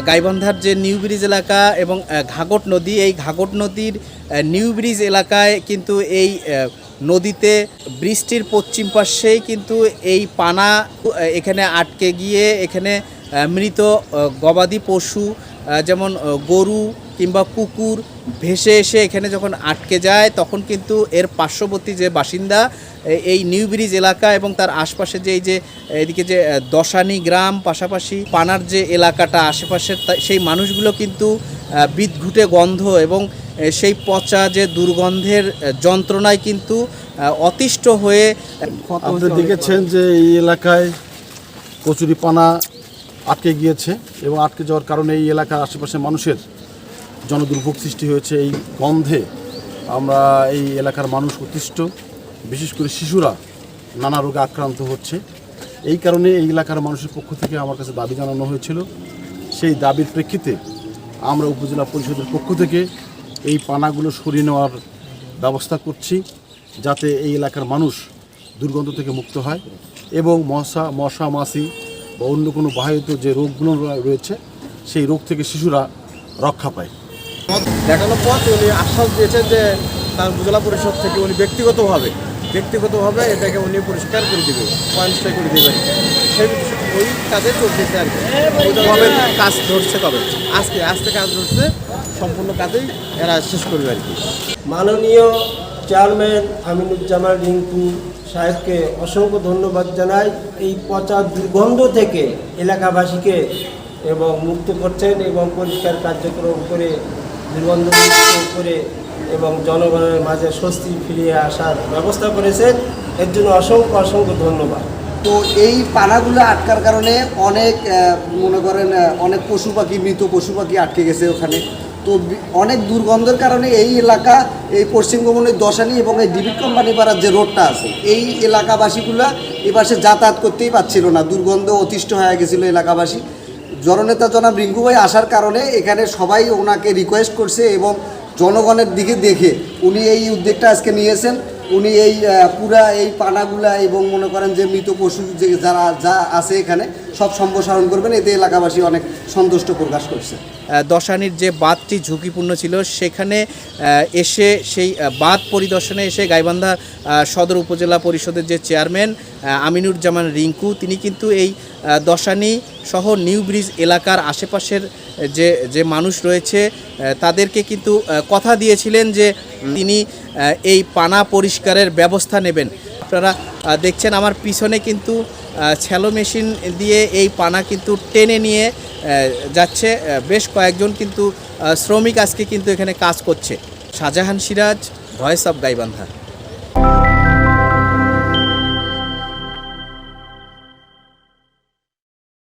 গাইবান্ধার যে new bridge এলাকা এবং ঘাগট নদী, এই ঘাগট নদীর নিউ ব্রিজ এলাকায় কিন্তু এই নদীতে বৃষ্টির পশ্চিম পাশেই কিন্তু এই পানা এখানে আটকে গিয়ে এখানে মৃত গবাদি পশু যেমন গরু কিংবা কুকুর ভেসে এসে এখানে যখন আটকে যায় তখন কিন্তু এর পার্শ্ববর্তী যে বাসিন্দা এই নিউ ব্রিজ এলাকা এবং তার আশপাশে যে এই যে এদিকে যে দশানি গ্রাম পাশাপাশি পানার যে এলাকাটা আশেপাশের সেই মানুষগুলো কিন্তু বিদঘুটে গন্ধ এবং সেই পচা যে দুর্গন্ধের যন্ত্রণায় কিন্তু অতিষ্ঠ হয়ে আপনি দেখেছেন যে এই এলাকায় কচুরি পানা আটকে গিয়েছে এবং আটকে যাওয়ার কারণে এই এলাকার আশেপাশে মানুষের জনদুর্ভোগ সৃষ্টি হয়েছে এই গন্ধে। আমরা এই এলাকার মানুষ অতিষ্ঠ, বিশেষ করে শিশুরা নানা রোগে আক্রান্ত হচ্ছে। এই কারণে এই এলাকার মানুষের পক্ষ থেকে আমার কাছে দাবি জানানো হয়েছিল। সেই দাবির প্রেক্ষিতে আমরা উপজেলা পরিষদের পক্ষ থেকে এই পানাগুলো সরিয়ে নেওয়ার ব্যবস্থা করছি, যাতে এই এলাকার মানুষ দুর্গন্ধ থেকে মুক্ত হয় এবং মশা মশা, মাছি বা অন্য কোনো বাহিত যে রোগগুলো রয়েছে, সেই রোগ থেকে শিশুরা রক্ষা পায়। দেখানোর পর উনি আশ্বাস দিয়েছেন যে তার উপজেলা পরিষদ থেকে উনি ব্যক্তিগতভাবে ব্যক্তিগতভাবে এটাকে উনি পরিষ্কার করে দেবে পয়েন্টসটাই করে দেবেন সেই ওই কাজে চলতেছে আর কি। কাজ ধরছে কবে? আজকে আজকে কাজ ধরছে, সম্পূর্ণ কাজেই এরা শেষ করবে আর কি। মাননীয় চেয়ারম্যান আমিনুজ্জামান রিঙ্কু সাহেবকে অসংখ্য ধন্যবাদ জানাই। এই পচা দুর্গন্ধ থেকে এলাকাবাসীকে এবং মুক্ত করছেন এবং পরিষ্কার কার্যক্রম করে দুর্গন্ধ করে এবং জনগণের মাঝে স্বস্তি ফিরিয়ে আসার ব্যবস্থা করেছে। এর জন্য অসংখ্য অসংখ্য ধন্যবাদ। তো এই পানাগুলো আটকার কারণে অনেক মনে করেন অনেক পশু পাখি, মৃত পশু পাখি আটকে গেছে ওখানে। তো অনেক দুর্গন্ধের কারণে এই এলাকা, এই পশ্চিমবঙ্গের দশানি এবং এই ডিবিট কোম্পানি পাড়ার যে রোডটা আছে, এই এলাকাবাসীগুলা এপাশে যাতায়াত করতেই পারছিল না। দুর্গন্ধ অতিষ্ঠ হয়ে গেছিল এলাকাবাসী। জননেতা জনাব রিঙ্কু ভাই আসার কারণে এখানে সবাই ওনাকে রিকোয়েস্ট করছে এবং জনগণের দিকে দেখে উনি এই উদ্যোগটা আজকে নিয়েছেন। উনি এই পুরা এই পানাগুলা এবং মনে করেন যে মৃত পশু যে যারা যা আছে এখানে সব সম্প্রসারণ করবেন। এতে এলাকাবাসী অনেক সন্তুষ্ট প্রকাশ করছে। দশানির যে বাঁধটি ঝুঁকিপূর্ণ ছিল সেখানে এসে সেই বাঁধ পরিদর্শনে এসে গাইবান্ধা সদর উপজেলা পরিষদের যে চেয়ারম্যান আহ, আমিনুজ্জামান রিঙ্কু তিনি কিন্তু এই দশানি সহ নিউ ব্রিজ এলাকার আশেপাশের যে যে মানুষ রয়েছে তাদেরকে কিন্তু কথা দিয়েছিলেন যে তিনি এই পানা পরিষ্কারের ব্যবস্থা নেবেন। আপনারা দেখছেন আমার পিছনে কিন্তু ছ্যালো মেশিন দিয়ে এই পানা কিন্তু টেনে নিয়ে যাচ্ছে। বেশ কয়েকজন কিন্তু শ্রমিক আজকে কিন্তু এখানে কাজ করছে। Shahjahan Siraj, voice of Gaibandha.